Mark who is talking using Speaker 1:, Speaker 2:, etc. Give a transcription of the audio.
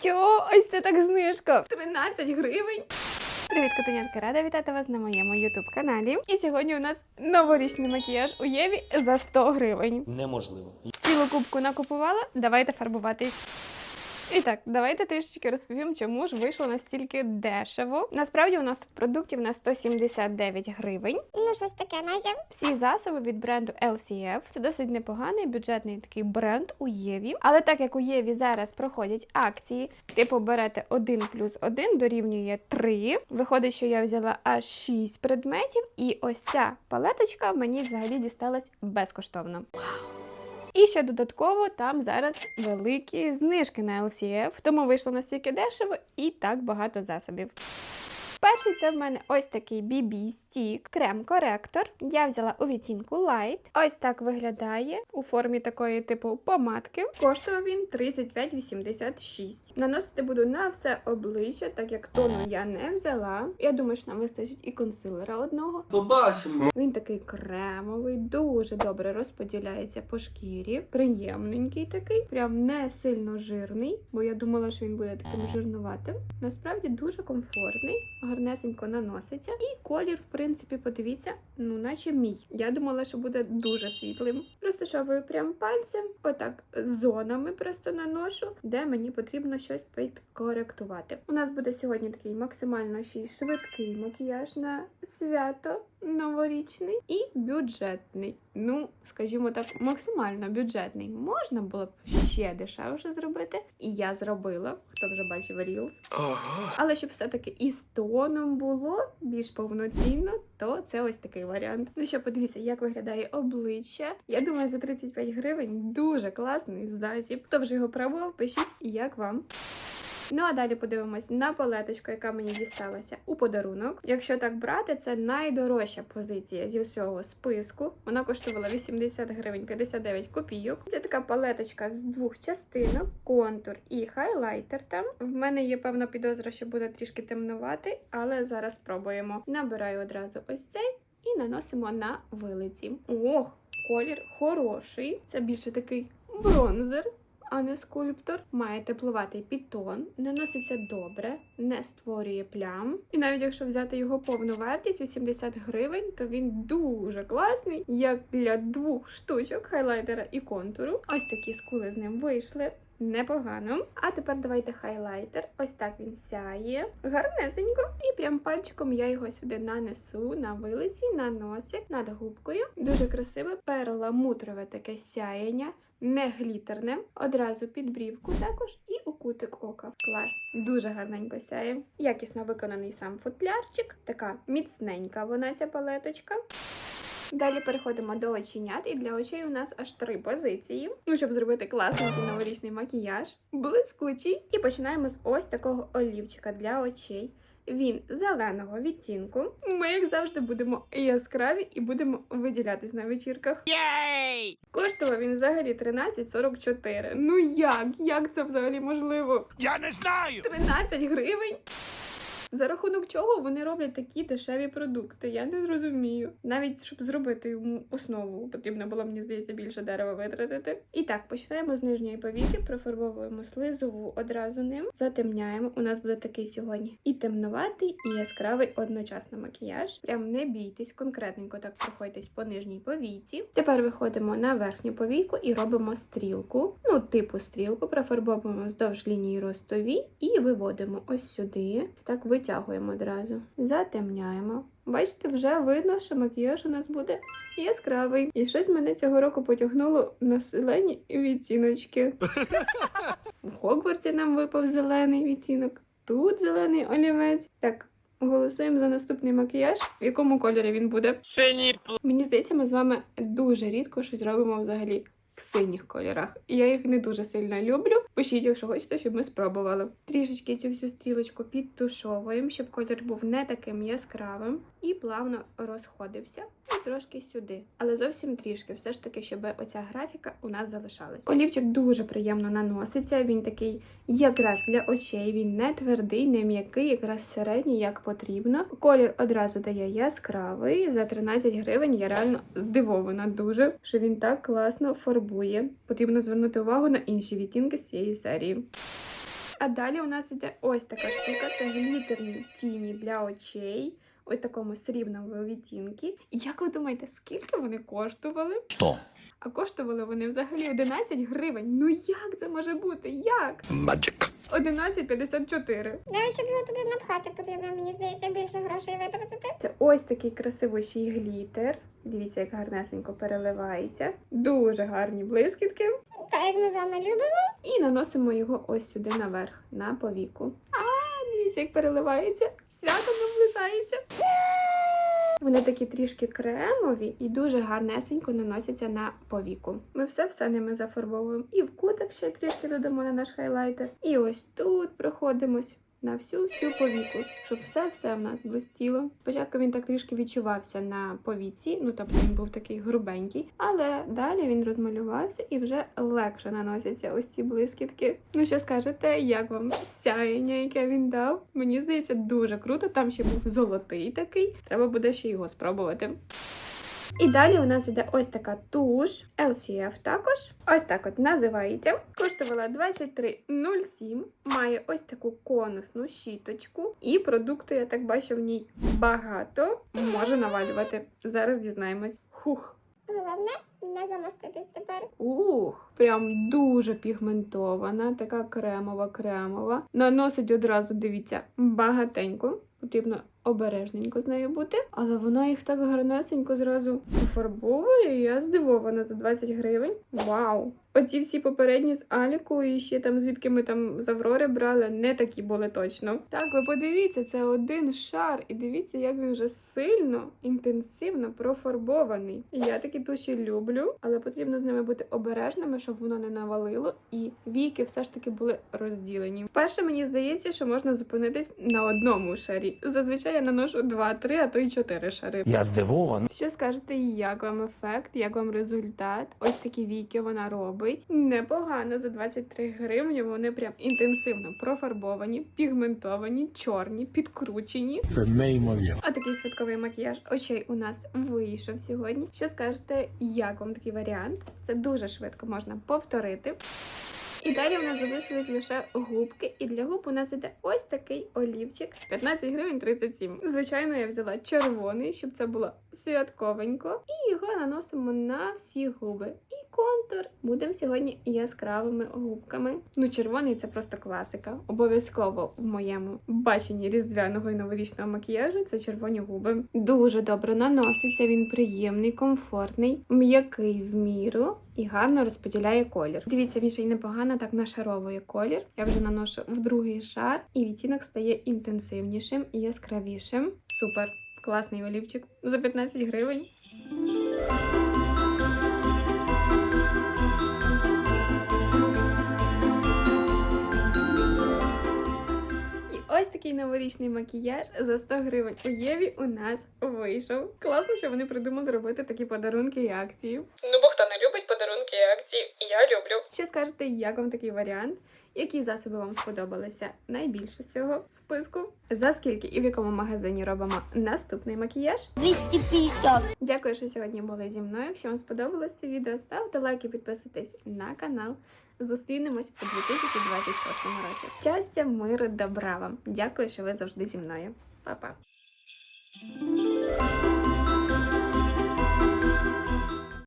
Speaker 1: Що? Ось це так знижка. 13 гривень. Привіт, котенятки! Рада вітати вас на моєму ютуб каналі. І сьогодні у нас новорічний макіяж у Єві за 100 гривень.
Speaker 2: Неможливо.
Speaker 1: Цілу кубку накупувала. Давайте фарбуватись. І так, давайте трішечки розповім, чому ж вийшло настільки дешево. Насправді у нас тут продуктів на 179 гривень.
Speaker 3: Ну, щось таке, наче.
Speaker 1: Всі засоби від бренду LCF. Це досить непоганий бюджетний такий бренд у Єві. Але так як у Єві зараз проходять акції, типу берете 1 плюс 1 дорівнює 3. Виходить, що я взяла аж 6 предметів, і ось ця палеточка мені взагалі дісталась безкоштовно. І ще додатково там зараз великі знижки на LCF, тому вийшло настільки дешево і так багато засобів. Перший це в мене ось такий BB стік, крем-коректор. Я взяла у відтінку Light. Ось так виглядає у формі такої типу помадки. Коштував він 35,86. Наносити буду на все обличчя, так як тону я не взяла. Я думаю, що нам вистачить і консилера одного.
Speaker 2: Побачимо.
Speaker 1: Він такий кремовий, дуже добре розподіляється по шкірі. Приємненький такий, прям не сильно жирний, бо я думала, що він буде таким жирнуватим. Насправді дуже комфортний, гарнесенько наноситься. І колір, в принципі, подивіться, ну наче мій. Я думала, що буде дуже світлим. Розташовую прям пальцем, отак зонами просто наношу, де мені потрібно щось підкоректувати. У нас буде сьогодні такий максимально ще й швидкий макіяж на свято новорічний і бюджетний. Ну, скажімо так, максимально бюджетний. Можна було б ще дешевше зробити, і я зробила, хто вже бачив Reels.
Speaker 2: Ага.
Speaker 1: Але щоб все-таки і з тоном було більш повноцінно, то це ось такий варіант. Ну що, подивіться, як виглядає обличчя. Я думаю, за 35 гривень дуже класний засіб. Хто вже його пробував, пишіть, як вам. Ну а далі подивимось на палеточку, яка мені дісталася у подарунок. Якщо так брати, це найдорожча позиція зі всього списку. Вона коштувала 80 гривень 59 копійок. Це така палеточка з двох частинок, контур і хайлайтер. Там в мене є певна підозра, що буде трішки темнувати, але зараз спробуємо. Набираю одразу ось цей і наносимо на вилиці. Ох, колір хороший. Це більше такий бронзер а не скульптор. Має теплуватий підтон, наноситься добре, не створює плям. І навіть якщо взяти його повну вартість 80 гривень, то він дуже класний, як для двох штучок хайлайтера і контуру. Ось такі скули з ним вийшли. Непогано. А тепер давайте хайлайтер. Ось так він сяє. Гарнесенько. І прям пальчиком я його сюди нанесу на вилиці, на носик, над губкою. Дуже красиве перламутрове таке сяєння не глітерне, одразу під брівку також і у кутик ока. Клас, дуже гарненько сяє. Якісно виконаний сам футлярчик, така міцненька вона ця палеточка. Далі переходимо до оченят, і для очей у нас аж три позиції. Ну, щоб зробити класненький новорічний макіяж, блискучий. І починаємо з ось такого олівчика для очей. Він зеленого відтінку. Ми, як завжди, будемо яскраві і будемо виділятись на вечірках.
Speaker 2: Єй!
Speaker 1: Коштував він взагалі 13,44. Ну як? Як це взагалі можливо?
Speaker 2: Я не знаю!
Speaker 1: 13 гривень? За рахунок чого вони роблять такі дешеві продукти? Я не зрозумію. Навіть щоб зробити йому основу, потрібно було, мені здається, більше дерева витратити. І так, починаємо з нижньої повіки, профарбовуємо слизову одразу ним, затемняємо. У нас буде такий сьогодні і темноватий, і яскравий одночасно макіяж. Прям не бійтесь, конкретненько так проходьтесь по нижній повіці. Тепер виходимо на верхню повіку і робимо стрілку. Ну, типу стрілку, профарбовуємо вздовж лінії ростові і виводимо ось сюди. Так витягуємо одразу. Затемняємо. Бачите, вже видно, що макіяж у нас буде яскравий. І щось мене цього року потягнуло на зелені відтіночки. В Хогвартсі нам випав зелений відтінок. Тут зелений олівець. Так, голосуємо за наступний макіяж. В якому кольорі він буде?
Speaker 2: Синій
Speaker 1: Мені здається, ми з вами дуже рідко щось робимо взагалі в синіх кольорах. Я їх не дуже сильно люблю. Пишіть, якщо хочете, щоб ми спробували. Трішечки цю всю стрілочку підтушовуємо, щоб колір був не таким яскравим і плавно розходився. І трошки сюди. Але зовсім трішки, все ж таки, щоб оця графіка у нас залишалась. Олівчик дуже приємно наноситься. Він такий якраз для очей. Він не твердий, не м'який, якраз середній, як потрібно. Колір одразу дає яскравий. За 13 гривень я реально здивована дуже, що він так класно фарбує. Потрібно звернути увагу на інші відтінки з цієї серії. А далі у нас іде ось така штука. Це глітерні тіні для очей. Ось такому срібному відтінки. І як ви думаєте, скільки вони коштували?
Speaker 2: Сто.
Speaker 1: А коштували вони взагалі 11 гривень. Ну як це може бути? Як?
Speaker 2: Magic.
Speaker 1: 11,54.
Speaker 3: Навіть щоб його туди напхати, потрібно, мені здається, більше грошей витратити.
Speaker 1: Це ось такий красивий глітер. Дивіться, як гарнесенько переливається. Дуже гарні блискітки.
Speaker 3: Так як ми з вами любимо.
Speaker 1: І наносимо його ось сюди наверх, на повіку. А, дивіться, як переливається. Свято. Вони такі трішки кремові і дуже гарнесенько наносяться на повіку. Ми все-все ними зафарбовуємо. І в кутик ще трішки додамо на наш хайлайтер. І ось тут проходимось. На всю всю повіку, щоб все-все в нас блистіло. Спочатку він так трішки відчувався на повіці, ну тобто він був такий грубенький, але далі він розмалювався і вже легше наносяться ось ці блискітки. Ну що скажете, як вам сяєння, яке він дав? Мені здається, дуже круто. Там ще був золотий такий. Треба буде ще його спробувати. І далі у нас іде ось така туш LCF також. Ось так от називається. Коштувала 23,07. Має ось таку конусну щіточку. І продукту, я так бачу, в ній багато. Може навалювати. Зараз дізнаємось. Хух.
Speaker 3: Головне не замаститись тепер.
Speaker 1: Ух, прям дуже пігментована, така кремова, кремова. Наносить одразу, дивіться, багатенько. Потрібно обережненько з нею бути, але вона їх так гарнесенько зразу пофарбовує. Я здивована за 20 гривень. Вау! Оці всі попередні з Аліку і ще там, звідки ми там з Аврори брали, не такі були точно. Так, ви подивіться, це один шар, і дивіться, як він вже сильно, інтенсивно профарбований. Я такі туші люблю, але потрібно з ними бути обережними, щоб воно не навалило, і віки все ж таки були розділені. Вперше мені здається, що можна зупинитись на одному шарі. Зазвичай я наношу 2-3, а то й 4 шари.
Speaker 2: Я здивований.
Speaker 1: Що скажете, як вам ефект, як вам результат? Ось такі віки вона робить. Непогано за 23 гривні. Вони прям інтенсивно профарбовані, пігментовані, чорні, підкручені.
Speaker 4: Це неймовірно.
Speaker 1: А такий святковий макіяж очей у нас вийшов сьогодні. Що скажете, як вам такий варіант? Це дуже швидко можна повторити. І далі в нас залишились лише губки, і для губ у нас іде ось такий олівчик 15 гривень 37. Звичайно, я взяла червоний, щоб це було святковенько, і його наносимо на всі губи. І контур будемо сьогодні яскравими губками. Ну, червоний це просто класика. Обов'язково в моєму баченні різдвяного і новорічного макіяжу це червоні губи. Дуже добре наноситься. Він приємний, комфортний, м'який в міру і гарно розподіляє колір. Дивіться, він ще й непогано так нашаровує колір. Я вже наношу в другий шар, і відтінок стає інтенсивнішим і яскравішим. Супер! Класний олівчик за 15 гривень. Ось такий новорічний макіяж за 100 гривень у Єві у нас вийшов. Класно, що вони придумали робити такі подарунки і акції. Ну бо хто не любить подарунки і акції, я люблю. Ще скажете, як вам такий варіант? Які засоби вам сподобалися найбільше з цього списку? За скільки і в якому магазині робимо наступний макіяж?
Speaker 3: 250.
Speaker 1: Дякую, що сьогодні були зі мною. Якщо вам сподобалось це відео, ставте лайк і підписуйтесь на канал. Зустрінемось у 2026 році. Щастя, миру, добра вам! Дякую, що ви завжди зі мною. Па-па!